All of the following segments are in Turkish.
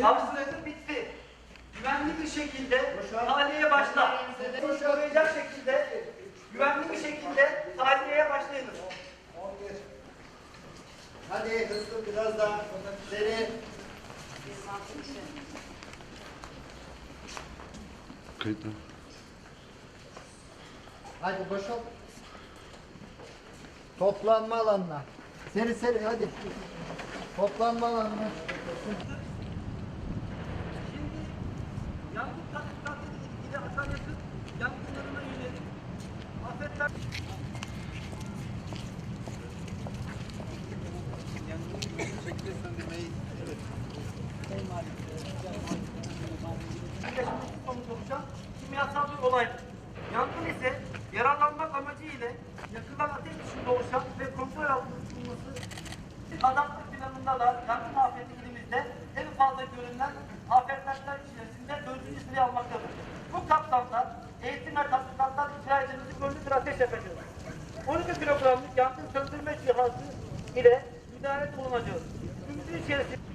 Süresi bitti. Güvenli bir şekilde tahliyeye başla. Koruyacak şekilde, güvenli bir şekilde tahliyeye başlayınız. Hadi hızlı biraz daha. Seri. Kayıtlı. Hadi boşalt. Toplanma alanına. Seri seri hadi. Toplanma alanına. Amacı ile yakılan ateş dışında oluşan ve kontrol altında tutulması adaptif planında da yangın afeti ilimizde en fazla görülen afetler içerisinde dördüncü sırayı almaktadır. Bu kapsamda eğitim ve tatbikatlar icra edilmesi gönüllü bir ateş yapacağız. 12 kilogramlık yangın söndürme cihazı ile müdahale bulunacağız. Ümidin içerisinde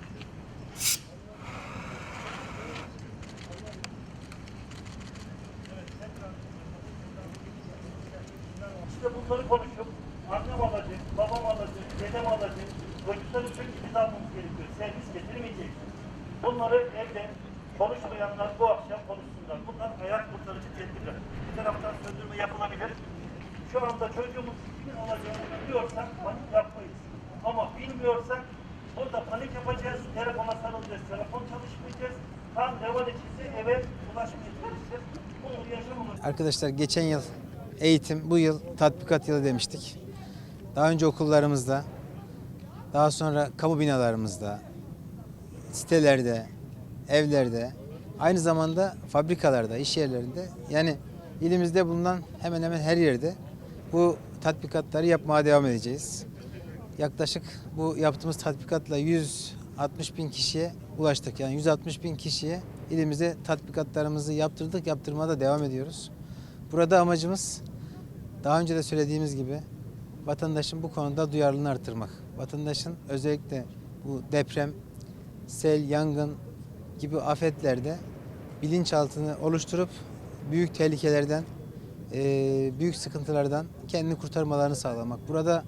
İşte bunları konuşup annem alacak, babam alacak, dedem alacak, çocukları sürekli biz almamız gerekiyor. Servis getirmeyecek. Bunları evde konuşmayanlar bu akşam konuşsunlar. Bunlar hayat kurtarıcı tedbirler. Bir taraftan söndürme yapılabilir. Şu anda çocuğumuz kimin olacağını biliyorsak panik yapmayız. Ama bilmiyorsak burada panik yapacağız, telefona sarılacağız, telefon çalışmayacağız. Tam revan içinde eve ulaşmaya çalışacağız. Bunu yaşamamak Arkadaşlar geçen yıl eğitim, bu yıl tatbikat yılı demiştik. Daha önce okullarımızda, daha sonra kamu binalarımızda, sitelerde, evlerde, aynı zamanda fabrikalarda, iş yerlerinde yani ilimizde bulunan hemen hemen her yerde bu tatbikatları yapmaya devam edeceğiz. Yaklaşık bu yaptığımız tatbikatla 160 bin kişiye ulaştık. Yani 160 bin kişiye ilimizde tatbikatlarımızı yaptırdık, yaptırmaya da devam ediyoruz. Burada amacımız daha önce de söylediğimiz gibi vatandaşın bu konuda duyarlılığını artırmak. Vatandaşın özellikle bu deprem, sel, yangın gibi afetlerde bilinçaltını oluşturup büyük tehlikelerden, eee, büyük sıkıntılardan kendini kurtarmalarını sağlamak. Burada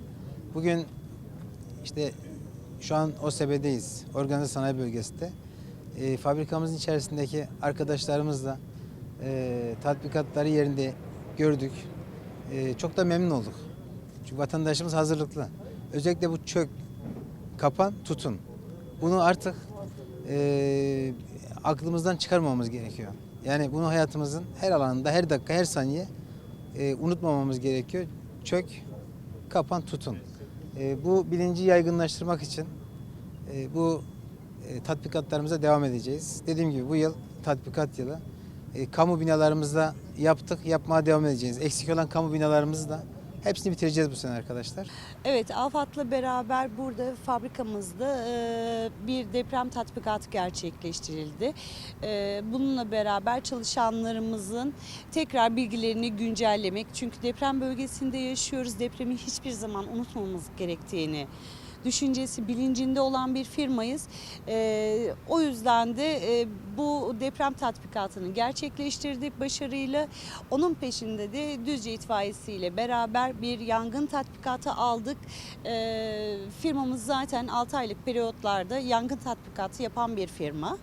bugün işte şu an OSB'deyiz, Organize Sanayi Bölgesi'nde. Eee, fabrikamızın içerisindeki arkadaşlarımızla eee tatbikatları yerinde gördük. Eee, çok da memnun olduk. Çünkü vatandaşımız hazırlıklı. Özellikle bu çök, kapan, tutun. Bunu artık eee, aklımızdan çıkarmamamız gerekiyor. Yani bunu hayatımızın her alanında, her dakika, her saniye eee, unutmamamız gerekiyor. Çök, kapan, tutun. Eee, bu bilinci yaygınlaştırmak için eee, bu e, tatbikatlarımıza devam edeceğiz. Dediğim gibi bu yıl tatbikat yılı. E, kamu binalarımızda yaptık, yapmaya devam edeceğiz. Eksik olan kamu binalarımızı da hepsini bitireceğiz bu sene arkadaşlar. Evet, AFAD'la beraber burada fabrikamızda e, bir deprem tatbikatı gerçekleştirildi. E, Bununla beraber çalışanlarımızın tekrar bilgilerini güncellemek. Çünkü deprem bölgesinde yaşıyoruz. Depremi hiçbir zaman unutmamamız gerektiğini düşüncesi bilincinde olan bir firmayız. E, o yüzden de e, bu deprem tatbikatını gerçekleştirdik başarıyla. Onun peşinde de Düzce İtfaiyesi ile beraber bir yangın tatbikatı aldık. E, firmamız zaten 6 aylık periyotlarda yangın tatbikatı yapan bir firma.